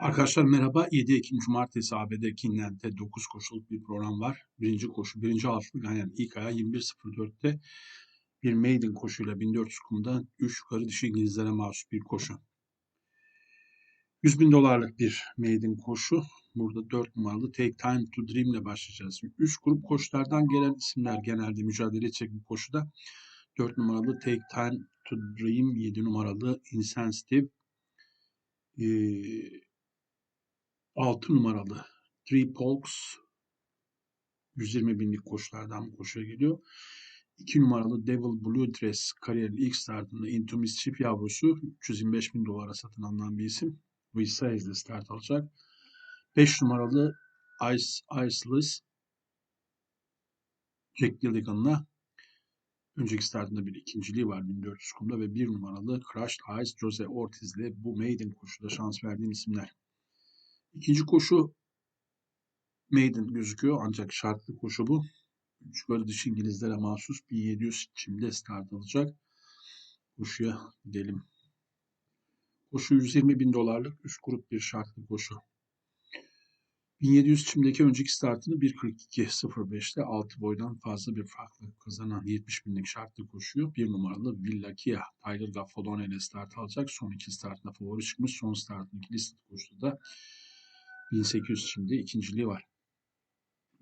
Arkadaşlar merhaba. 7 Ekim Cumartesi ABD Kinlent'te 9 koşuluk bir program var. Birinci koşu, birinci haftalık yani ilk aya 21.04'te bir maiden koşuyla 1400 kumda 3 yukarı dişi İngilizlere mahsus bir koşu. 100 bin dolarlık bir maiden koşu. Burada 4 numaralı Take Time to Dream ile başlayacağız. 3 grup koşulardan gelen isimler genelde mücadele edecek bu koşuda. 4 numaralı Take Time to Dream, 7 numaralı Insensitive, ee, 6 numaralı Three Polks 120 binlik koşulardan koşuya geliyor. 2 numaralı Devil Blue Dress kariyerin ilk startında Into Mischief yavrusu 325 bin dolara satın alınan bir isim. Bu ile start alacak. 5 numaralı Ice Iceless Jack Gilligan'la önceki startında bir ikinciliği var 1400 kumda ve 1 numaralı Crushed Ice Jose Ortiz'le bu maiden koşuda şans verdiğim isimler. İkinci koşu maiden gözüküyor ancak şartlı koşu bu. Üç böyle dış İngilizlere mahsus 1700 çimde start alacak. Koşuya gidelim. Koşu 120 bin dolarlık üst grup bir şartlı koşu. 1700 çimdeki önceki startını 1.42.05'te 6 boydan fazla bir farklı kazanan 70 binlik şartlı koşuyor. Bir numaralı Villa Kia Tyler Gaffalone ile start alacak. Son iki startında favori çıkmış. Son startındaki listed koşuda da 1800 şimdi ikinciliği var.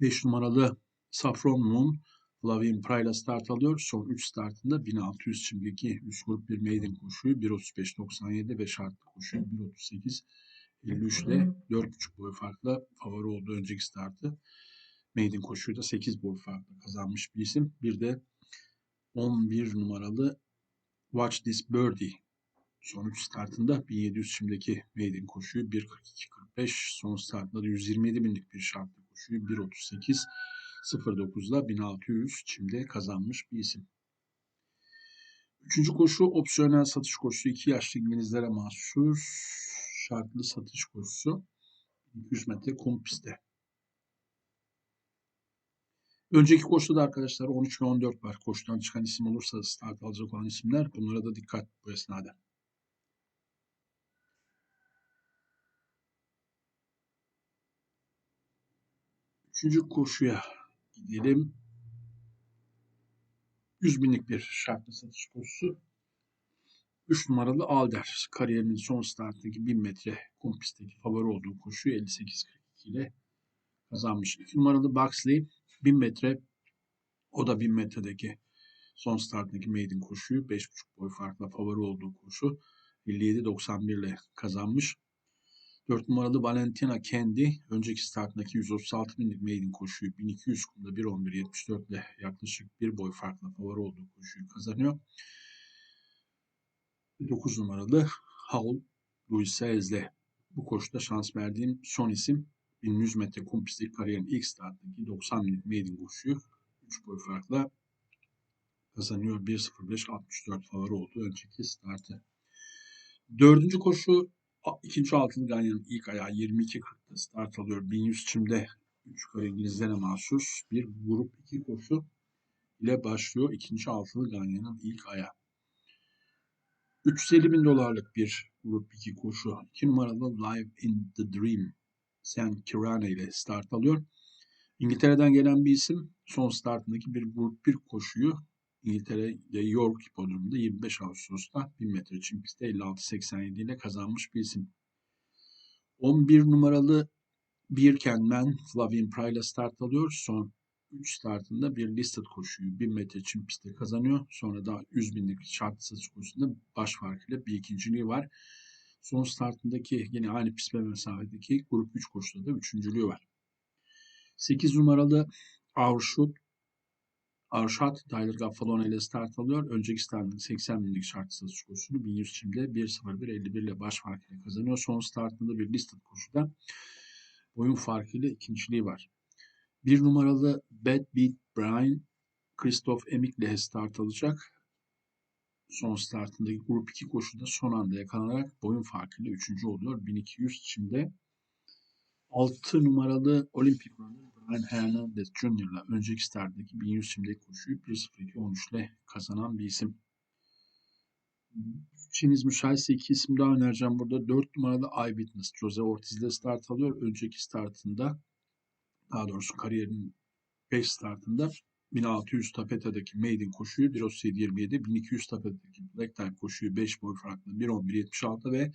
5 numaralı Saffron Moon Flavien Prayla start alıyor. Son 3 startında 1600 şimdiki 3 grup bir maiden koşuyu 1.35.97 ve şartlı koşuyu 1.38 53 ile 4.5 boy farkla favori olduğu önceki startı. Maiden koşuyu da 8 boy farkla kazanmış bir isim. Bir de 11 numaralı Watch This Birdie Sonuç startında 1700 şimdiki maiden koşuyu 1.42.45 son startında 127 binlik bir şartlı koşuyu 1.38 09'da 1600 çimde kazanmış bir isim. Üçüncü koşu opsiyonel satış koşusu. 2 yaşlı İngilizlere mahsus şartlı satış koşusu. 200 metre kum pistte. Önceki koşuda da arkadaşlar 13 ve 14 var. Koşudan çıkan isim olursa start alacak olan isimler. Bunlara da dikkat bu esnada. Üçüncü koşuya gidelim. 100 binlik bir şartlı satış koşusu. 3 numaralı Alder kariyerinin son startındaki 1000 metre kum pistteki favori olduğu koşuyu 58-42 ile kazanmış. 2 numaralı Buxley 1000 metre o da 1000 metredeki son startındaki maiden koşuyu 5.5 boy farkla favori olduğu koşu 57-91 ile kazanmış. 4 numaralı Valentina Kendi önceki startındaki 136 binlik maiden koşuyu 1200 kumda 1.11.74 ile yaklaşık bir boy farkla favori olduğu koşuyu kazanıyor. 9 numaralı Haul Luis Saez'le bu koşuda şans verdiğim son isim 1100 metre kum pisti kariyerin ilk startındaki 90 binlik maiden koşuyu 3 boy farkla kazanıyor. 1.05.64 favori olduğu önceki startı. Dördüncü koşu ikinci altılı ganyanın ilk ayağı 22.40'da start alıyor. 1100 çimde 3 yukarı İngilizlere mahsus bir grup 2 koşu ile başlıyor. ikinci altılı ganyanın ilk ayağı. 350 bin dolarlık bir grup 2 koşu. 2 numaralı Live in the Dream Sen Kirane ile start alıyor. İngiltere'den gelen bir isim son startındaki bir grup 1 koşuyu İngiltere'de York hipodromunda 25 Ağustos'ta 1000 metre çim pistte 56-87 ile kazanmış bir isim. 11 numaralı Birkenman Flavien Pryla start alıyor. Son 3 startında bir listed koşuyu 1000 metre çim pistte kazanıyor. Sonra da 100 binlik şart satış koşusunda baş farkıyla bir ikinciliği var. Son startındaki yine aynı pist ve mesafedeki grup 3 koşuda da üçüncülüğü var. 8 numaralı Aurshut Arşat Tyler Gaffalone ile start alıyor. Önceki startın 80 binlik şart satış koşusunu 1100 çimde 1.01.51 ile baş farkıyla kazanıyor. Son startında bir listed koşuda boyun farkıyla ikinciliği var. Bir numaralı Bad Beat Brian Christoph Emik ile start alacak. Son startındaki grup 2 koşuda son anda yakalanarak boyun farkıyla üçüncü oluyor. 1200 çimde 6 numaralı olimpik runner Brian Hernandez ile önceki starttaki 1100 simlik koşuyu 1.02.13 ile kazanan bir isim. İçiniz müsaitse iki isim daha önereceğim burada. 4 numaralı Eyewitness. Jose Ortiz'de start alıyor. Önceki startında daha doğrusu kariyerinin 5 startında 1600 tapetadaki maiden koşuyu 1.37.27, 1200 tapetadaki black type koşuyu 5 boy farklı 1.11.76 ve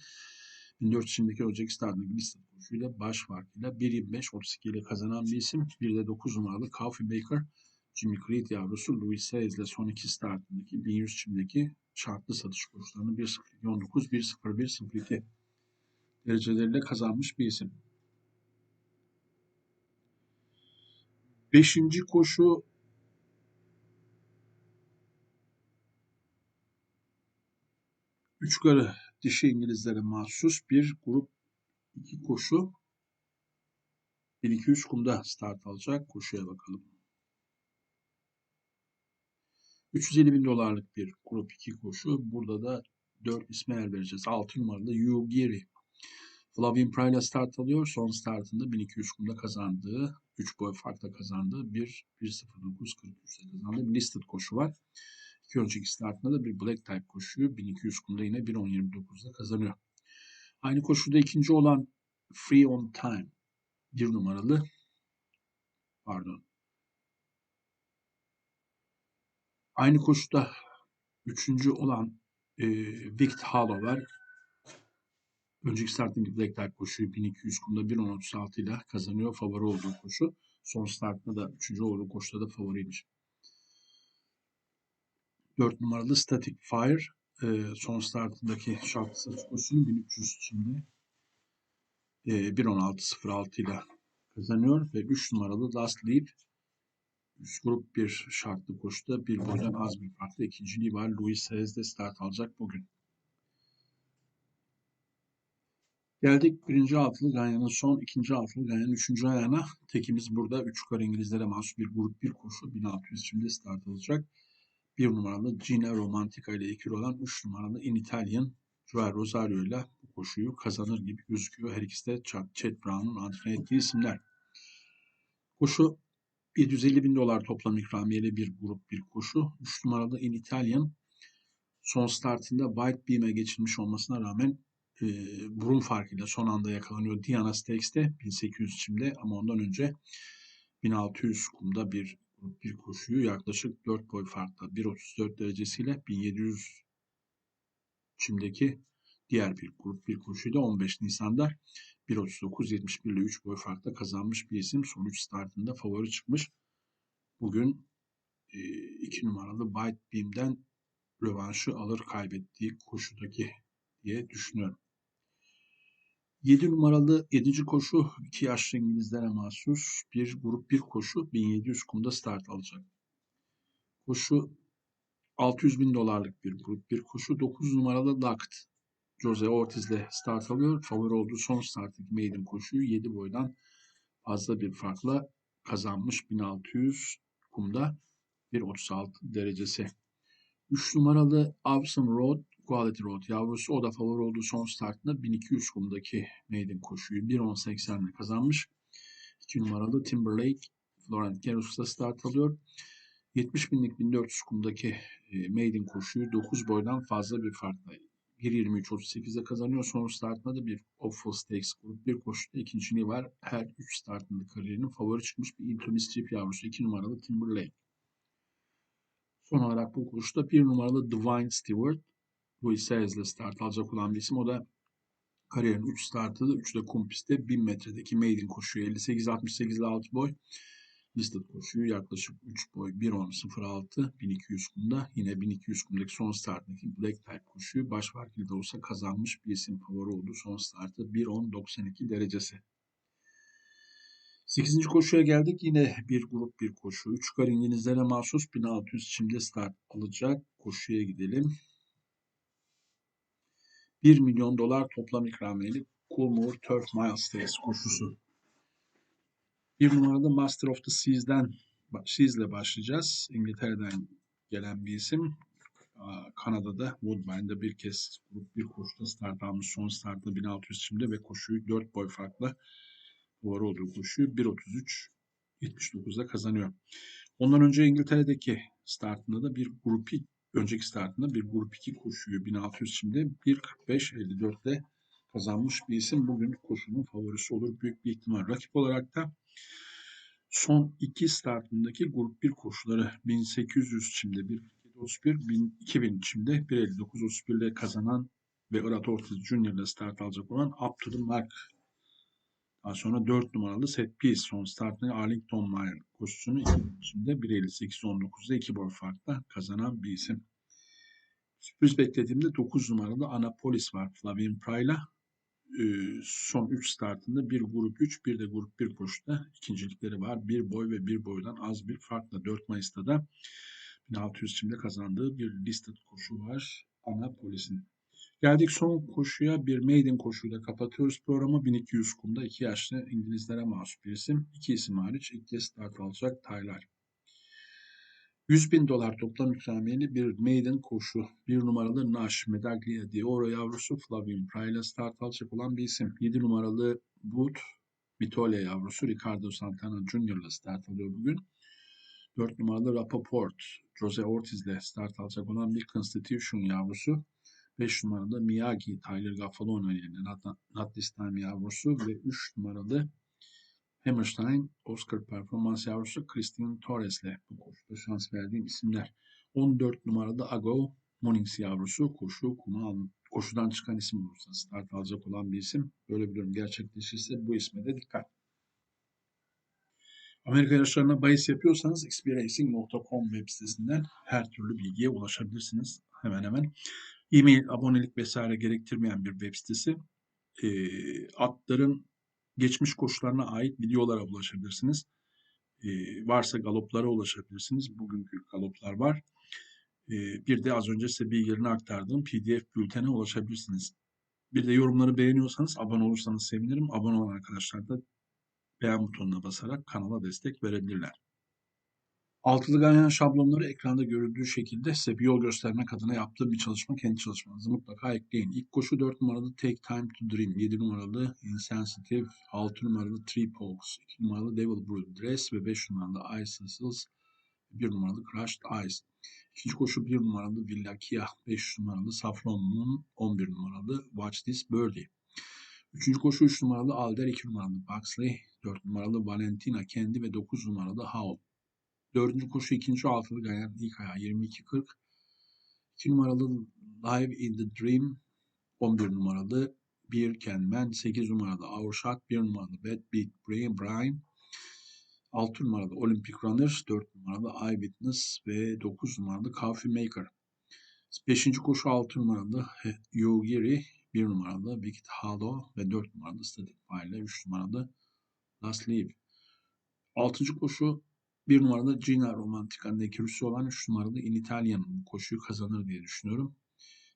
1400 şimdiki önceki startındaki liste koşuyla baş farkıyla 1.25.32 ile kazanan bir isim. Bir de 9 numaralı Coffee Baker Jimmy Creed yavrusu Louis Sayes ile son iki startındaki 1100 çimdeki şartlı satış koşularını 1.02.19, 1.01.02 dereceleriyle kazanmış bir isim. Beşinci koşu üç karı dişi İngilizlere mahsus bir grup iki koşu 1200 kumda start alacak. Koşuya bakalım. 350 bin dolarlık bir grup 2 koşu. Burada da 4 isme yer vereceğiz. 6 numaralı Yu Giri. Prayla start alıyor. Son startında 1200 kumda kazandığı, 3 boy farkla kazandığı bir 1.09.43'te kazandığı bir listed koşu var. İki önceki startında da bir black type koşuyu 1200 kumda yine 1.10.29'da kazanıyor. Aynı koşuda ikinci olan Free on Time bir numaralı pardon Aynı koşuda üçüncü olan e, Vict Halover önceki starting Black Type koşuyu 1200 kumda 1.10.36 ile kazanıyor. Favori olduğu koşu. Son startında da üçüncü olduğu koşuda da favoriymiş. 4 numaralı Static Fire e, son startındaki şartlı satış koşusunu 1300 şimdi e, 1.16.06 ile kazanıyor ve 3 numaralı Last Leap Üst grup bir şartlı koşuda bir boydan az bir farklı ikinciliği var. Luis Saez de start alacak bugün. Geldik birinci altılı Ganyan'ın son ikinci altılı Ganyan'ın üçüncü ayağına. Tekimiz burada üç yukarı İngilizlere mahsus bir grup bir koşu 1600 şimdi start alacak. Bir numaralı Gina Romantica ile ikili olan üç numaralı In Italian Joel Rosario ile bu koşuyu kazanır gibi gözüküyor. Her ikisi de Chad Brown'un antrenör ettiği isimler. Koşu 750 bin dolar toplam ikramiyeli bir grup bir koşu. 3 numaralı In Italian son startında White Beam'e geçilmiş olmasına rağmen e, burun farkıyla son anda yakalanıyor. Diana Stakes'te 1800 çimde ama ondan önce 1600 kumda bir bir koşuyu yaklaşık 4 boy farkla 1.34 derecesiyle 1700 çimdeki diğer bir grup bir koşuydu 15 Nisan'da 1.39.71 ile 3 boy farkla kazanmış bir isim. Son 3 startında favori çıkmış. Bugün 2 e, numaralı White Beam'den rövanşı alır kaybettiği koşudaki diye düşünüyorum. 7 numaralı 7. koşu 2 yaşlı İngilizlere mahsus bir grup 1 koşu 1700 kumda start alacak. Koşu 600 bin dolarlık bir grup bir koşu 9 numaralı Locked Jose Ortiz ile start alıyor. Favori olduğu son starttaki maiden koşuyu 7 boydan fazla bir farkla kazanmış 1600 kumda 1.36 derecesi. 3 numaralı Awesome Road, Quality Road yavrusu o da favori olduğu son startında 1200 kumdaki maiden koşuyu 1.10.80 ile kazanmış. 2 numaralı Timberlake Florent Garrus'ta start alıyor. 70 binlik 1400 kumdaki e, maiden koşuyu 9 boydan fazla bir farkla 1.23.38'de kazanıyor. Son startında da bir Awful Stakes grup bir koşuda ikinciliği var. Her 3 startında kariyerinin favori çıkmış bir Into Mischief yavrusu 2 numaralı Timberlake. Son olarak bu koşuda 1 numaralı Divine Stewart Louis Sayers ile start alacak olan bir isim. O da kariyerin 3 startı da 3 de kum pistte 1000 metredeki maiden koşuyor. 58-68 ile 6 boy. Listed koşuyu yaklaşık 3 boy 1.10.06 1200 kumda yine 1200 kumdaki son starttaki Black Type koşuyu baş farkıyla da olsa kazanmış bir isim favori oldu. Son startı 1.10.92 derecesi. 8. koşuya geldik. Yine bir grup bir koşu. 3 kar İngilizlere mahsus 1600 şimdi start alacak. Koşuya gidelim. 1 milyon dolar toplam ikramiyeli Coolmore Turf Miles Stakes koşusu. Bir numarada Master of the Seas'den Seas'le başlayacağız. İngiltere'den gelen bir isim. Kanada'da Woodbine'da bir kez grup bir koşuda start almış. Son startta 1600 şimdi ve koşuyu 4 boy farkla favori olduğu koşuyu 1.33 79'da kazanıyor. Ondan önce İngiltere'deki startında da bir grup önceki startında bir grup 2 koşuyu 1600 şimdi 1.45.54'te kazanmış bir isim. Bugün koşunun favorisi olur büyük bir ihtimal. Rakip olarak da son iki startındaki grup 1 koşuları 1800 şimdi 1.47.31, 2000 şimdi 1.59.31 ile kazanan ve Irat Ortiz Junior ile start alacak olan Up to the Mark daha sonra 4 numaralı set piece son startını Arlington Meyer koşusunu 2 şimdi 1.58-19'da 2 boy farkla kazanan bir isim. Sürpriz beklediğimde 9 numaralı Anapolis var Flavien Pray'la. Ee, son 3 startında bir grup 3 bir de grup 1 koşuda ikincilikleri var. Bir boy ve bir boydan az bir farkla 4 Mayıs'ta da 1600 çimde kazandığı bir listed koşu var Anapolis'in. Geldik son koşuya bir maiden koşuyla kapatıyoruz programı. 1200 kumda iki yaşlı İngilizlere mahsus bir isim. İki isim hariç ilk kez start alacak Taylar. 100 bin dolar toplam ikramiyeli bir maiden koşu. Bir numaralı Nash Medaglia Dioro yavrusu Flavien Pray'la start alacak olan bir isim. 7 numaralı Wood Vitolia yavrusu Ricardo Santana Jr. ile start alıyor bugün. 4 numaralı Rapaport Jose Ortiz ile start alacak olan bir Constitution yavrusu. 5 numaralı Miyagi Tyler Not This Time yavrusu ve 3 numaralı Hammerstein Oscar performans yavrusu Christian Torres ile bu koşuda şans verdiğim isimler. 14 numaralı Ago Mornings yavrusu koşu kuma koşudan çıkan isim olursa start alacak olan bir isim. Böyle bir durum gerçekleşirse bu isme de dikkat. Amerika yarışlarına bahis yapıyorsanız xbracing.com web sitesinden her türlü bilgiye ulaşabilirsiniz. Hemen hemen e-mail, abonelik vesaire gerektirmeyen bir web sitesi. E, atların geçmiş koşularına ait videolara ulaşabilirsiniz. E, varsa galoplara ulaşabilirsiniz. Bugünkü galoplar var. E, bir de az önce size bilgilerini aktardığım PDF bültene ulaşabilirsiniz. Bir de yorumları beğeniyorsanız, abone olursanız sevinirim. Abone olan arkadaşlar da beğen butonuna basarak kanala destek verebilirler. Altılı ganyan şablonları ekranda görüldüğü şekilde size bir yol göstermek adına yaptığım bir çalışma. Kendi çalışmanızı mutlaka ekleyin. İlk koşu 4 numaralı Take Time to Dream, 7 numaralı Insensitive, 6 numaralı Three Pokes, 2 numaralı Devil Brood Dress ve 5 numaralı Ice Whistles, 1 numaralı Crushed Ice. İkinci koşu 1 numaralı Villa Kia, 5 numaralı Saffron Moon, 11 numaralı Watch This Birdie. Üçüncü koşu 3 numaralı Alder, 2 numaralı Buxley, 4 numaralı Valentina Kendi ve 9 numaralı Howl. Dördüncü koşu ikinci altılı Ganyan ilk ayağı 22.40. 2 numaralı Live in the Dream 11 numaralı Bir Kenman 8 numaralı Shot 1 numaralı Bad Beat Brian Brian 6 numaralı Olympic Runner 4 numaralı Eyewitness ve 9 numaralı Coffee Maker. 5. koşu 6 numaralı Yogiri 1 numaralı Wicked Hollow ve 4 numaralı Static Fire ile 3 numaralı Last Leave. 6. koşu bir numaralı Gina Romantica'nın ekürüsü olan 3 numaralı In Italian koşuyu kazanır diye düşünüyorum.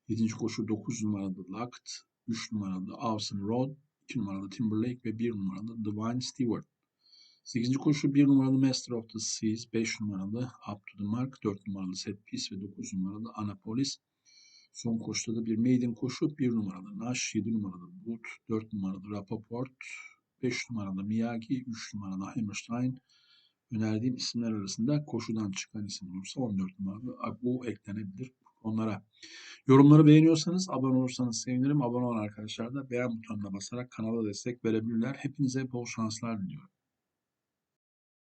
7. koşu 9 numaralı Locked, 3 numaralı Awesome Road, 2 numaralı Timberlake ve 1 numaralı Divine Stewart. 8. koşu 1 numaralı Master of the Seas, 5 numaralı Up to the Mark, 4 numaralı Set Piece ve 9 numaralı Anapolis. Son koşuda da bir maiden koşu 1 numaralı Nash, 7 numaralı Boot, 4 numaralı Rapaport, 5 numaralı Miyagi, 3 numaralı Hammerstein, önerdiğim isimler arasında koşudan çıkan isim olursa 14 numaralı Agbo eklenebilir onlara. Yorumları beğeniyorsanız abone olursanız sevinirim. Abone olan arkadaşlar da beğen butonuna basarak kanala destek verebilirler. Hepinize bol şanslar diliyorum.